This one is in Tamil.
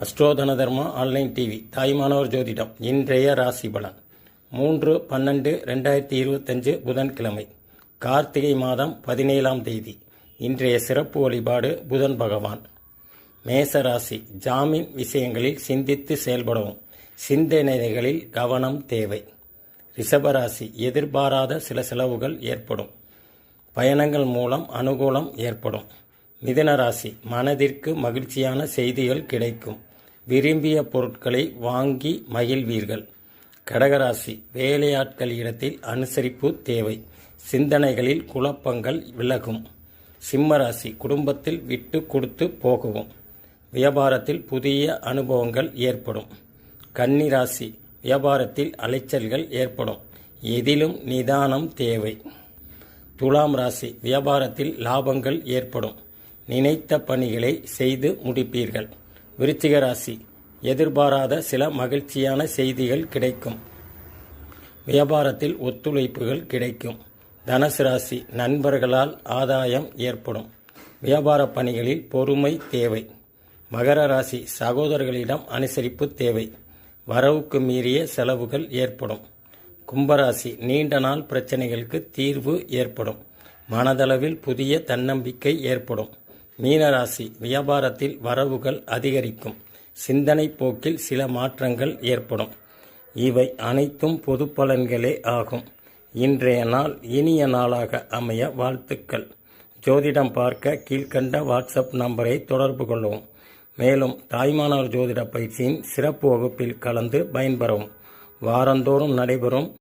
அஸ்ட்ரோதன தர்மா ஆன்லைன் டிவி தாய்மானவர் ஜோதிடம் இன்றைய ராசி பலன். மூன்று பன்னெண்டு ரெண்டாயிரத்தி இருபத்தஞ்சு புதன்கிழமை கார்த்திகை மாதம் பதினேழாம் தேதி. இன்றைய சிறப்பு வழிபாடு புதன் பகவான். மேச ராசி ஜாமீன் விஷயங்களில் சிந்தித்து செயல்படவும் சிந்தனைகளில் கவனம் தேவை. ரிஷபராசி எதிர்பாராத சில செலவுகள் ஏற்படும். பயணங்கள் மூலம் அனுகூலம் ஏற்படும். மிதன ராசி மனதிற்கு மகிழ்ச்சியான செய்திகள் கிடைக்கும். விரும்பிய பொருட்களை வாங்கி மகிழ்வீர்கள். கடகராசி வேலையாட்களிடத்தில் அனுசரிப்பு தேவை. சிந்தனைகளில் குழப்பங்கள் விலகும். சிம்மராசி குடும்பத்தில் விட்டு கொடுத்து போகவும். வியாபாரத்தில் புதிய அனுபவங்கள் ஏற்படும். கன்னிராசி வியாபாரத்தில் அலைச்சல்கள் ஏற்படும். எதிலும் நிதானம் தேவை. துலாம் ராசி வியாபாரத்தில் லாபங்கள் ஏற்படும். நினைத்த பணிகளை செய்து முடிப்பீர்கள். விருச்சிக ராசி எதிர்பாராத சில மகிழ்ச்சியான செய்திகள் கிடைக்கும். வியாபாரத்தில் ஒத்துழைப்புகள் கிடைக்கும். தனுசு ராசி நண்பர்களால் ஆதாயம் ஏற்படும். வியாபார பணிகளில் பொறுமை தேவை. மகர ராசி சகோதரர்களிடம் அனுசரிப்பு தேவை. வரவுக்கு மீறிய செலவுகள் ஏற்படும். கும்பராசி நீண்ட நாள் பிரச்சனைகளுக்கு தீர்வு ஏற்படும். மனதளவில் புதிய தன்னம்பிக்கை ஏற்படும். மீனராசி வியாபாரத்தில் வரவுகள் அதிகரிக்கும். சிந்தனை போக்கில் சில மாற்றங்கள் ஏற்படும். இவை அனைத்தும் பொது பலன்களே ஆகும். இன்றைய நாள் இனிய நாளாக அமைய வாழ்த்துக்கள். ஜோதிடம் பார்க்க கீழ்க்கண்ட வாட்ஸ்அப் நம்பரை தொடர்பு கொள்ளவும் மேலும் தாய்மானவர் ஜோதிட பயிற்சியின் சிறப்பு வகுப்பில் கலந்து பயன்பெறவும். வாரந்தோறும் நடைபெறும்